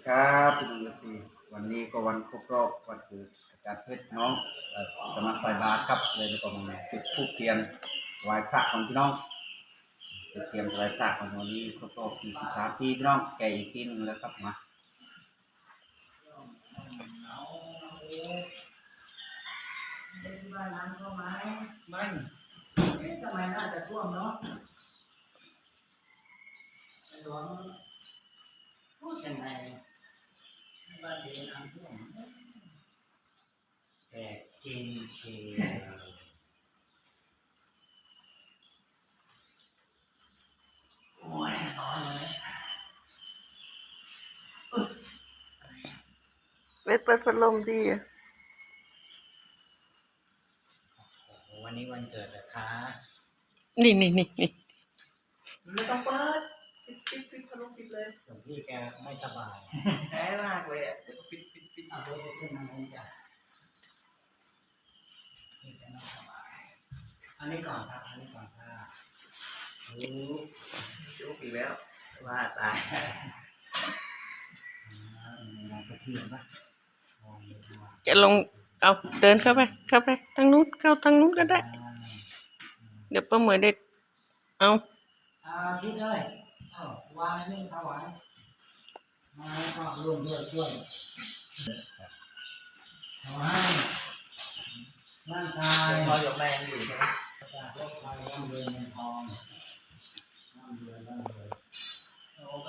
ดีครับพี่น้องทีวันนี้ก็วันครบรอบวันเกิดอาจารย์เพชรน้องเอ่อจะมาใส่บาตรครับเลยก็มาจุดธูปเทียนไหว้พระของพี่น้องจุดเทียนไหว้พระของวันนี้ครบรอบ43ปีพี่น้องแก่อีกทีหนึงแล้วครับมาบ้านน้ำเข้าไหมไม่เอ๊ะทำไมน่าจะท่วมเนาะไอ้หลวงพูดยังไง บ้านเดียวน้ำท่วมแต่กินเคโอ้ยร้อนเลยเปิดเปิดพัดลมดีอะโอ้วันนี้วันเกิดนะคะ นี่นี่นี่นี่ไม่ต้องเปิด ปิดปิดปิดพัดลมปิดเลยหลวงพี่แกไม่สบายแย่มากเลยอะเดี๋ยวก็ปิดปิดปิดเอาไปเส้นน้ำมันจ้ะนี่แกไม่สบายอันนี้ก่อนครับอันนี้ก่อนครับโอ้จุกอีกแล้ว ว่าตายมองไปเที่ยวปะมองดูว่าจะลงเอาเดินเข้าไปเข้าไปทางนู้นเข้าทางนู้นก็ได้ เดี๋ยวป้าเหมยได้เอาอ่าคิดเลย เอ้าวางนี่ถวายมาแล้ก็ร่วมด้วยช่วยถวายร่างกายพ่อยกแมงอยู่ใช่ไหมจากโรคภัยร่ำรวยเงินทองร่ำรวยร่ำรวย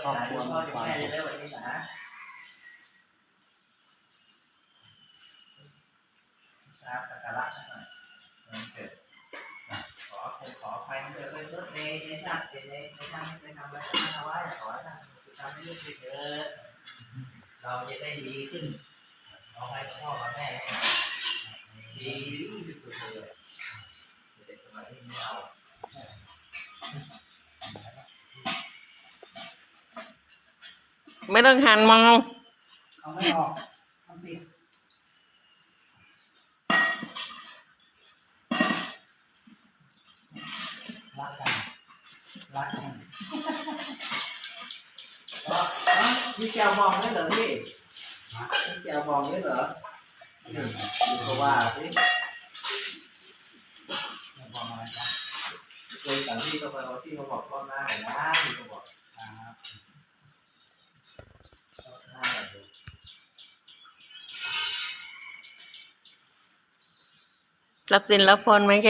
ครอบครัวพ่อยกแม่ได้วันนี้นะครับสักการะหน่อยวันเกิดขอขอขอใคร เรถเมย์ในชาติในในชาติในทำอะไรก็ทำไว้ขอทานสุดท้ายไม่ยุ่งสิเราจะได้ดีขึ้นขอให้พ่อกับแม่ดีที่สุดเลยเด็กสมัยที่เราไม่ต้องหันมองเอาไม่ออก รักกันรักกันแล้วพี่แกวมองได้เหรอพี่พี่แกวมองได้เหรอดูก็ว่าสิมองอะไรกันเคยสั่งพี่ก็ไปเอาที่เขาบอกก้อนหน้าเห็นนะพี่ก็บอกครับก้อนหน้าดูรับสินรับพรไหมแก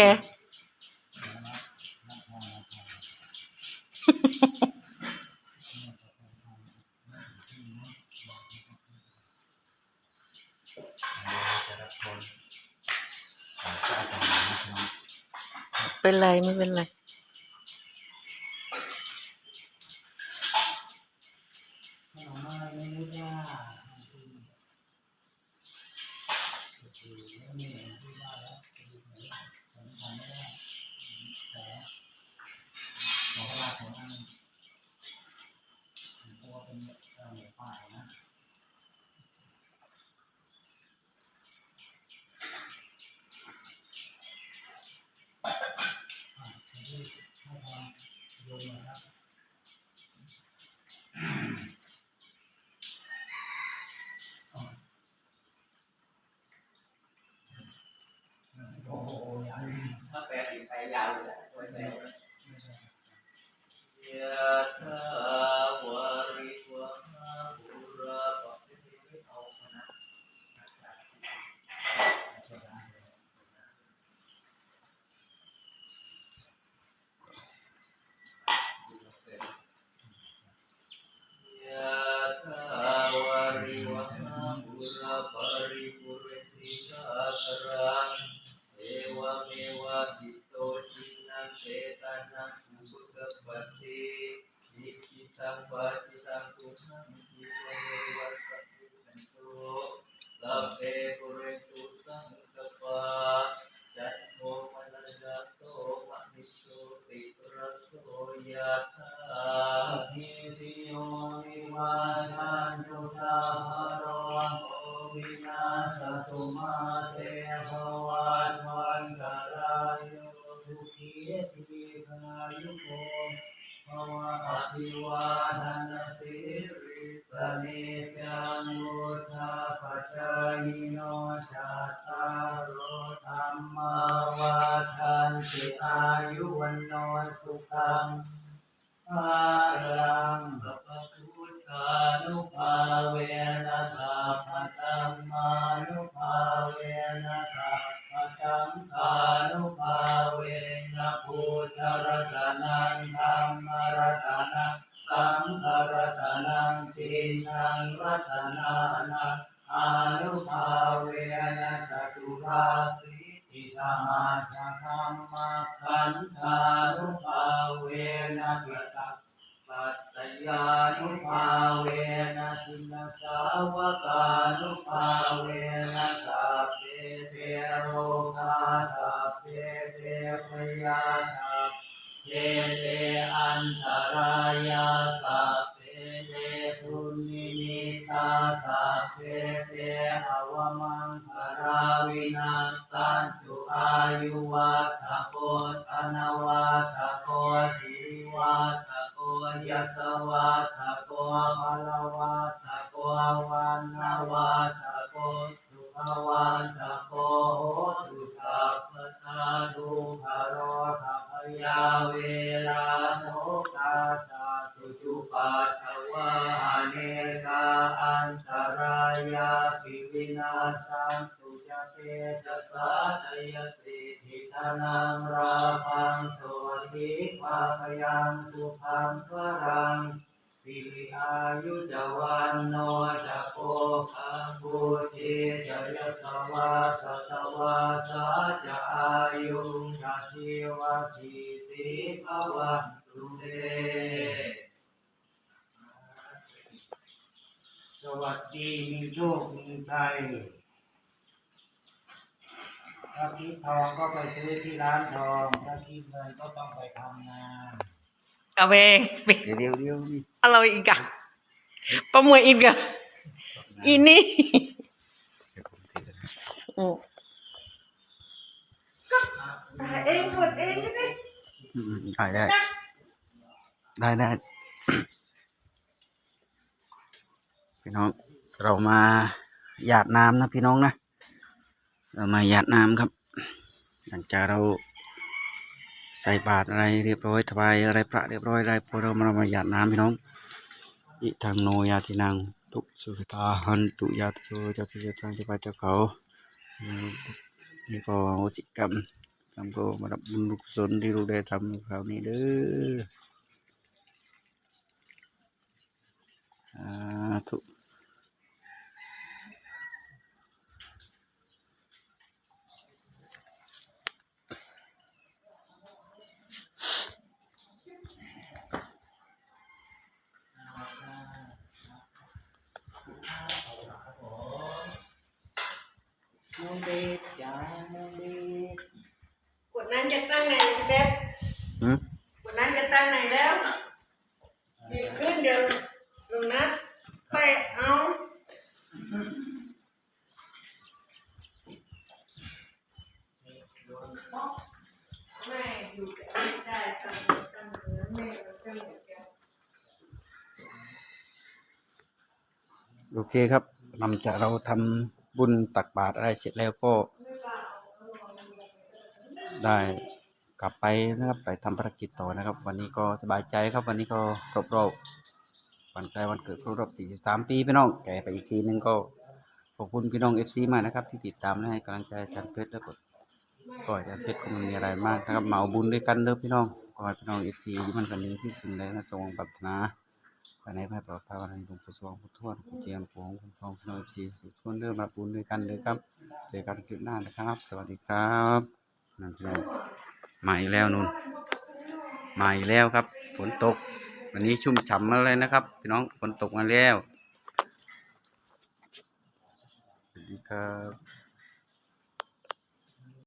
เป็นไรไม่เป็นไร วินาศตุมาเตภวัตวันตรายโยสุขีทีขายุโกภวะอภิวาทนาสิริสเนจานิโนจัตตารโอธรรมาวาทันติอายุวันโนสุขังภา ทธรัตนังธัมมรัตนังสังฆรัตนังตินังรัตนานังอานุภาเวนะจตุราสิทิสหัสธรรมขันธานุภาเวนะปิตาปัตตยานุภาเวนะชินสาวกานุภาเวนะสัพเพเทโรกาสัพเพเทพยาสั เพเทอันตรายาสัพเพเททุนิมิตาสัพเพเทอวมังคาราวินาสันตุอายุวัฏโกธนวัฏโกสีวัฏโกยสวัฏโกพลวัฏโกวันนวัฏโกสุขวัฏโกโหตุสัพพทาทุภโร ยาเวราโสกาสัตุจุปัตวาเนกาอันตรายาปิวินาสันตุจเตจัสสาจยติทิธนังราพังสวัสดิภาพยังสุขังวรัง ปิอายุจวันโนจะโกคังบูติจะยสวาสตวาสาจะอายุจะชีวสิติภวันตุเตสวัสดีมีโชคมีชัยถ้าคิดทองก็ไปซื้อที่ร้านทอง ถ้าคิดเงินก็ต้องไปทำงาน เอาไปไปเดี๋ยวเดี๋ยวเดี๋ยวนี่อะไรอีกอะประมวยอีกอะอีนี่อืมถ่ายเองกดเองก็ได้อืมได้ได้ได้ได้พี่น้องเรามาหยาดน้ำนะพี่น้องนะ เรามาหยาดน้ำครับ หลังจากเรา ใส่บาตรอะไรเรียบร้อยถวายอะไรพระเรียบร้อยได้พอเรามาเรามาหยาดน้ำพี่น้องอิทังโนยาทินังทุกสุขตาหันตุยาติโยเจ้าที่เจ้าทางเจ้าป่าเจ้าเขานี่ก็โหสิกรรมทำก็มารับบุญกุศลที่เราได้ทำคราวนี้เด้อสาธุ หืมกดนั้นจะตั้งไหนแล้วหยิบขึ้นเดี๋ยวลงนัดเตะเอาไม่อยู่กับไม่ได้ตั้งตั้งเหมือนแม่ตั้งเหมือนกันโอเคครับหลังจากเราทำบุญตักบาตรอะไรเสร็จแล้วก็ได้ กลับไปนะครับไปทำภารกิจต่อนะครับ วันนี้ก็สบายใจครับ วันนี้ก็ครบรอบวันใกล้วันเกิดครบรอบ43 ปีพี่น้องแก่ไปอีกทีนึงก็ขอบคุณพี่น้อง FC มากนะครับ ที่ติดตามและให้กำลังใจอาจารย์เพชรและกดก็อาจารย์เพชรก็ไมมีอะไรมากนะครับเหมาบุญด้วยกันเด้อพี่น้องขอให้พี่น้อง FC อยุ่มันกันนี้ที่สิ่งใดนะทรงปรารถนาภายในภายปลอดภัยวันนี้หลวงปู่สวงพุทวดปู่เจียมปู่ของคุณทองคุณน้อยสีสุขคนเริ่มรับบุญด้วยกันเลยครับเจอกันคลิปหน้านะครับ สวัสดีครับนั่นพี่น้อง มาอีกแล้วนุ่นมาอีกแล้วครับ ฝนตก วันนี้ชุ่มฉ่ำมาเลยนะครับ พี่น้องฝนตกมาแล้วสวัสดีครับ